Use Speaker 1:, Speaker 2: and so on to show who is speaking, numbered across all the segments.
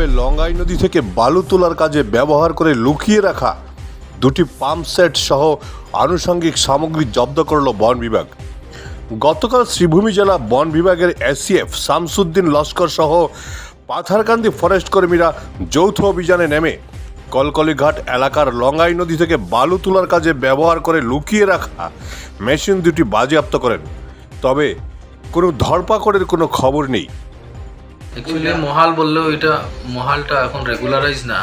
Speaker 1: অবৈধভাবে লঙ্গাই নদী থেকে বালু তোলার কাজে ব্যবহার করে লুকিয়ে রাখা দুটি পাম্প সেট সহ আনুষঙ্গিক সামগ্রী জব্দ করল বন বিভাগ। গতকাল শ্রীভূমি জেলা বন বিভাগের এসিএফ শামসুদ্দিন লস্কর সহ পাথারকান্দি ফরেস্ট কর্মীরা যৌথ অভিযানে নেমে কলকলিঘাট এলাকার লঙ্গাই নদী থেকে বালু তোলার কাজে ব্যবহার করে লুকিয়ে রাখা মেশিন দুটি বাজেয়াপ্ত করেন। তবে কোনো ধরপাকড়ের কোনো খবর নেই।
Speaker 2: অ্যাকচুয়ালি মহাল বললেও এটা মহালটা এখন রেগুলারাইজ না।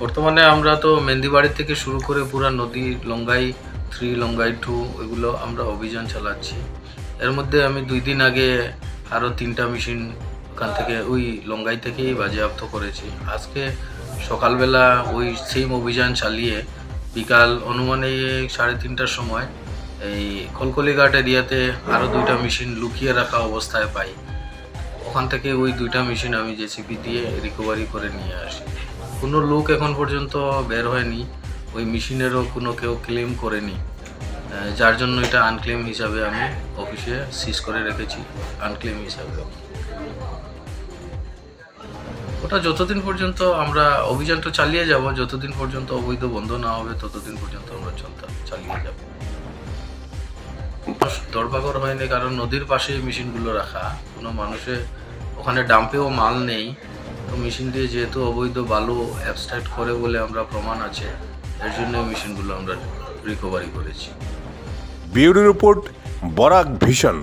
Speaker 2: বর্তমানে আমরা তো মেন্দিবাড়ি থেকে শুরু করে পুরা নদী, লঙ্গাই থ্রি লঙ্গাই টু এগুলো আমরা অভিযান চালাচ্ছি। এর মধ্যে আমি দুই দিন আগে আরও তিনটা মেশিন ওখান থেকে ওই লঙ্গাই থেকেই বাজেয়াপ্ত করেছি। আজকে সকালবেলা ওই সেম অভিযান চালিয়ে বিকাল অনুমানে সাড়ে তিনটার সময় এই কলকলিঘাট এরিয়াতে আরও দুইটা মেশিন লুকিয়ে রাখা অবস্থায় পাই। ওখান থেকে ওই দুইটা মেশিন আমি জেসিপি দিয়ে রিকভারি করে নিয়ে আসি। কোনো লোক এখন পর্যন্ত বের হয়নি, ওই মেশিনেরও কোনো কেউ ক্লেম করেনি। যার জন্য এটা আনক্লেম হিসাবে আমি অফিসে সিজ করে রেখেছি আনক্লেম হিসাবে। ওটা যতদিন পর্যন্ত আমরা অভিযানটা চালিয়ে যাব, যতদিন পর্যন্ত অবৈধ বন্ধ না হবে, ততদিন পর্যন্ত আমরা চলতে চালিয়ে যাব। দরবাকর হয়নি, কারণ নদীর পাশে মেশিনগুলো রাখা। কোনো মানুষের ওখানে ডাম্পেও মাল নেই। তো মেশিন দিয়ে যেহেতু অবৈধ বালু অ্যাবস্ট্রাক্ট করে বলে আমরা প্রমাণ আছে, এর জন্য মেশিনগুলো আমরা রিকভারি করেছি।
Speaker 1: Bureau report, Barak vision.